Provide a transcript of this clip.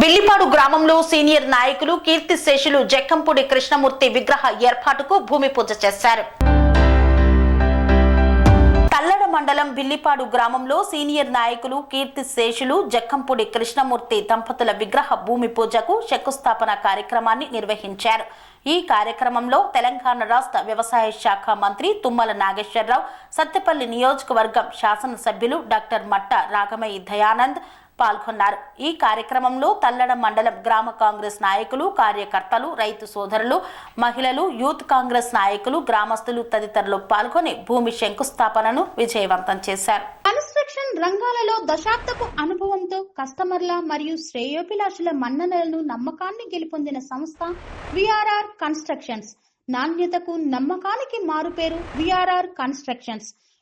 బిల్లిపాడు గ్రామంలో సీనియర్ నాయకులు కీర్తి శేషులు జక్కంపూడి కృష్ణమూర్తి విగ్రహ ఏర్పాటుకు భూమి పూజ చేశారు. తల్లడ మండలం బిల్లిపాడు గ్రామంలో సీనియర్ నాయకులు కీర్తి శేషులు జక్కంపూడి కృష్ణమూర్తి దంపతుల విగ్రహ భూమి పూజకు శంకుస్థాపన కార్యక్రమాన్ని నిర్వహించారు. ఈ కార్యక్రమంలో తెలంగాణ రాష్ట్ర వ్యవసాయ శాఖ మంత్రి తుమ్మల నాగేశ్వరరావు సత్తెపల్లి నియోజకవర్గం శాసనసభ్యులు డాక్టర్ మట్ట రాగమయ్య దయానంద్ పాల్గొన్నారు. ఈ కార్యక్రమంలో తల్లడ మండలం గ్రామ కాంగ్రెస్ నాయకులు కార్యకర్తలు రైతు సోదరులు మహిళలు యూత్ కాంగ్రెస్ నాయకులు గ్రామస్తులు తదితరులు పాల్గొని భూమి శంకుస్థాపనను విజయవంతం చేశారు. కన్స్ట్రక్షన్ రంగాలలో దశాబ్దపు అనుభవంతో కస్టమర్ల మరియు శ్రేయోభిలాషుల మన్ననలను నమ్మకాన్ని గెలుపొందిన సంస్థ విఆర్ఆర్ కన్స్ట్రక్షన్స్. నాణ్యతకు నమ్మకానికి మారుపేరు VRR constructions.